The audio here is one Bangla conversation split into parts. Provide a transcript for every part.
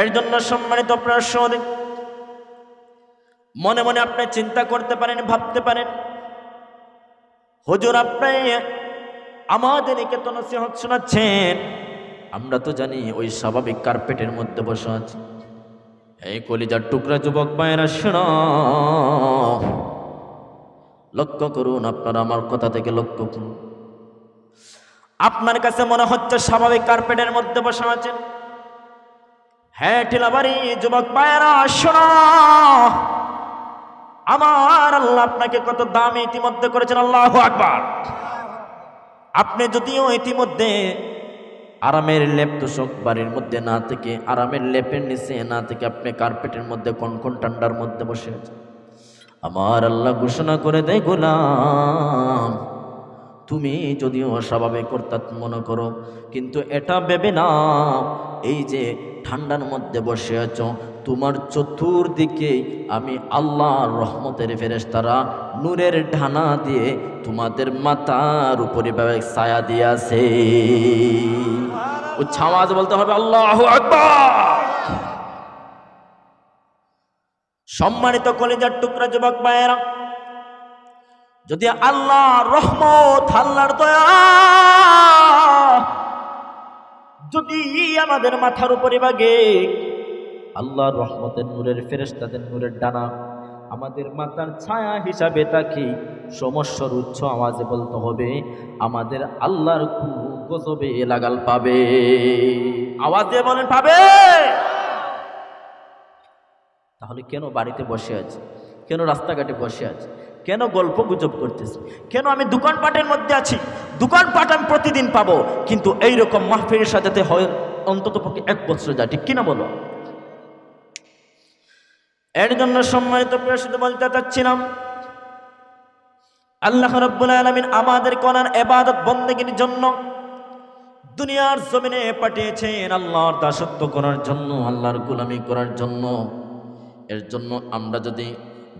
এর জন্য সম্মানিত প্রশ্ন মনে মনে আপনি চিন্তা করতে পারেন, ভাবতে পারেন, হুজুর আপনি আমাদেরকে তো নসিহত শোনাচ্ছেন, আমরা তো জানি ওই স্বাভাবিক কার্পেটের মধ্যে বসে আছি। এই কলিজার টুকরা যুবক ভাইয়েরা শোন, লক্ষ্য করুন আপনারা আমার কথা থেকে লক্ষ্য করুন। আপনার কাছে মনে হচ্ছে স্বাভাবিক কার্পেটের মধ্যে বসে আছেন? হ্যাঁ টিলাবাড়ি যুবক পায়রা শোনো। আমার আল্লাহ আপনাকে কত দাম ইতিমধ্যে করেছেন, আল্লাহ আকবার। আপনি যদিও ইতিমধ্যে আরামের লেপ তোষক বাড়ির মধ্যে না থেকে, আরামের লেপের নিচে না থেকে আপনি কার্পেটের মধ্যে, কনকন ঠান্ডার মধ্যে বসে আছেন? আমার আল্লাহ ঘোষণা করে দেয়, গোলাম, তুমি যদিও অস্বাভাবিক অর্থাৎ মনে করো, কিন্তু এটা ভেবে না এই যে ঠান্ডার মধ্যে বসে আছো, তোমার চতুর্দিকে আমি আল্লাহর রহমতের ফেরেশতারা নূরের ঢানা দিয়ে তোমাদের মাথার উপরে ছায়া দিয়ে আছে। উচ্চ আওয়াজ বলতে হবে আল্লাহ সম্মানিত কলিজার টুকরা যুবক ভাইয়েরা, যদি আল্লাহ রহমত, আল্লাহর দয়া যদি আমাদের মাথার উপরে বাগে, আল্লাহর রহমতের নূরের ফেরেশতাদের নূরের ডানা, আমাদের মাথার ছায়া হিসাবে তাকে সমস্যার উচ্চ আওয়াজে বলতে হবে, আমাদের আল্লাহর গজবে লাগাল পাবে। আওয়াজ দিয়ে বলেন পাবে। তাহলে কেন বাড়িতে বসে আছে? কেন রাস্তাঘাটে বসে আছে? কেন গল্প গুজব করতেছি? কেন আমি দোকানপাটের মধ্যে আছি? দোকানপাট আমি প্রতিদিন পাবো, কিন্তু এইরকম মাহফিলের সাজাতে হয় অন্তত পক্ষে এক বছর যায়, ঠিক কিনা বলো? এর জন্য সম্মানিত প্রশ্ন বলতে চাচ্ছিলাম আল্লাহ রব্বুল আলমিন আমাদের কনার এবাদত বন্দেগীর জন্য দুনিয়ার জমিনে পাঠিয়েছেন আল্লাহর দাসত্ব করার জন্য, আল্লাহর গুলামি করার জন্য। এর জন্য আমরা যদি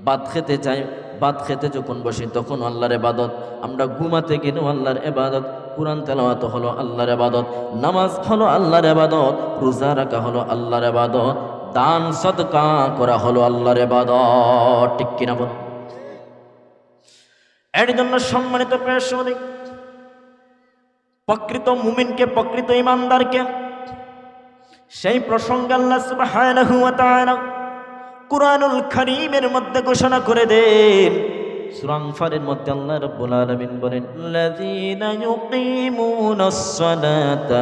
বাদ খেতে চাই বাদ খেতে যখন বসি, তখন আল্লাহর এবাদত আমরা ঘুমাতে গেলেও আল্লাহর এবাদত কোরআন তেলাওয়াত হলো আল্লাহর এবাদত নামাজ হলো আল্লাহর এবাদত রোজা রাখা হলো আল্লাহর এবাদত দান, সদকা করা হলো আল্লাহর এবাদত ঠিক কিনা বল? এর জন্য সম্মানিত প্রেসনিক প্রকৃত মুমিনকে, প্রকৃত ইমানদারকে, সেই প্রসঙ্গ আল্লাহ সুবহানাহু ওয়া তাআলা কুরআনুল কারীমের মধ্যে ঘোষণা করে দেন। সূরা আনফালের মধ্যে আল্লাহ রাব্বুল আলামিন বলেন লাযীনা ইউকিমুনাস সালাতা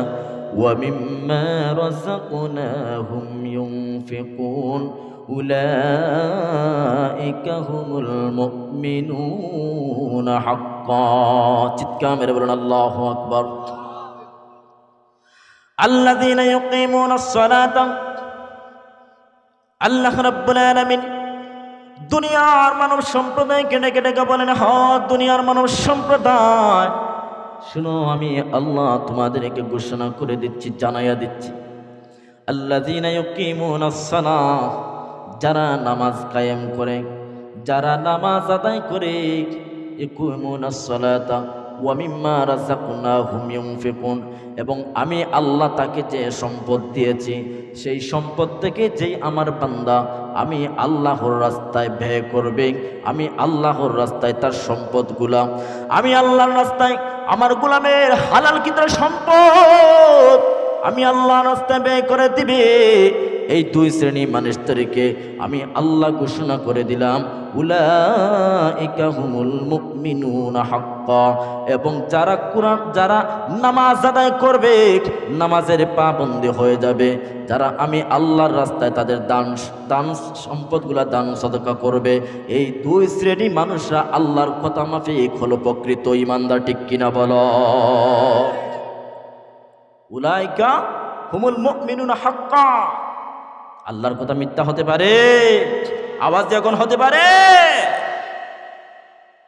ওয়া মিম্মা রাযাকনাহুম ইউনফিকুন, উলাইকা হুমুল মুমিনুনা হাক্কা। চিৎকার মেরে বলুন, আল্লাহু আকবার। আল্লাযীনা ইউকিমুনাস সালাতা আল্লাহ রাব্বুল দুনিয়ার মানব সম্প্রদায় কেটে কেটে বলেন, হ, দুনিয়ার মানব সম্প্রদায়। শুনো, আমি আল্লাহ তোমাদেরকে ঘোষণা করে দিচ্ছি, জানাইয়া দিচ্ছি। সালাহ যারা নামাজ কায়েম করে, যারা নামাজ আদায় করে সালাতা ওয়া মিম্মা রাযাকনাহুম ইউনফিকুন, এবং আমি আল্লাহ তাকে যে সম্পদ দিয়েছি, সেই সম্পদ থেকে যেই আমার বান্দা আমি আল্লাহর রাস্তায় ব্যয় করবে, আমি আল্লাহর রাস্তায় তার সম্পদগুলা, আমি আল্লাহর রাস্তায় আমার গুলামের হালাল কিতার সম্পদ, আমি আল্লাহর রাস্তায় ব্যয় করে দিবে। এই দুই শ্রেণি মানুষদেরকে আমি আল্লাহ ঘোষণা করে দিলাম এবং যারা কোরআন, যারা নামাজ আদায় করবে, নামাজের পাবন্দি হয়ে যাবে। যারা আমি আল্লাহর রাস্তায় তাদের দান দান সম্পদগুলা, দান সদকা করবে, এই দুই শ্রেণি মানুষরা আল্লাহর কথা মাফিক হলো প্রকৃত ইমানদার, ঠিক কিনা বলো? উলাইকা হুমুল মুমিনুনা হাক্কা। আল্লাহর কথা মিথ্যা হতে পারে। আওয়াজ যখন হতে পারে।